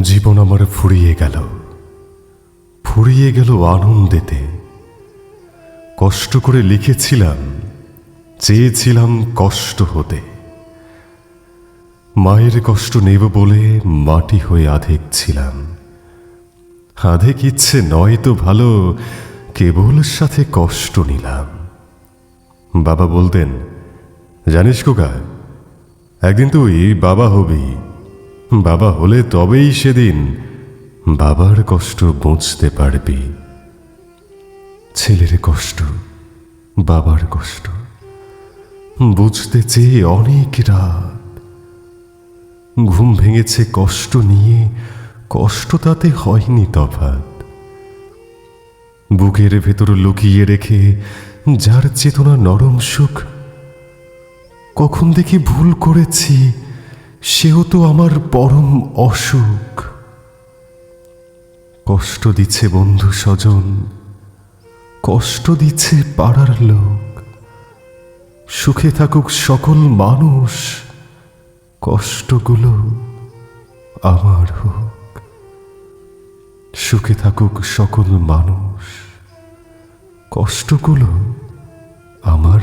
জীবন আমার ফুরিয়ে গেল। ফুরিয়ে গেল আনন্দেতে। কষ্ট করে লিখেছিলাম, চেয়েছিলাম কষ্ট হতে। মায়ের কষ্ট নেব বলে মাটি হয়ে আধেক ছিলাম। আধেক ইচ্ছে নয় তো ভালো, কেবল সাথে কষ্ট নিলাম। বাবা বলতেন, জানিস কোকা একদিন তুই বাবা হবি বাবা হলে তবেই সেদিন বাবার কষ্ট বুঝতে পারবি। ছেলের কষ্ট, বাবার কষ্ট, বুঝতে চেয়ে অনেক রাত। ঘুম ভেঙেছে কষ্ট নিয়ে, কষ্ট তাতে হয়নি তফাত। বুকের ভেতর লুকিয়ে রেখে যার চেতনা নরম সুখ, কখন দেখি ভুল করেছি সেও তো আমার পরম অসুখ। কষ্ট দিচ্ছে বন্ধু স্বজন, কষ্ট দিচ্ছে পাড়ার লোক। সুখে থাকুক সকল মানুষ, কষ্টগুলো আমার হোক। সুখে থাকুক সকল মানুষ, কষ্টগুলো আমার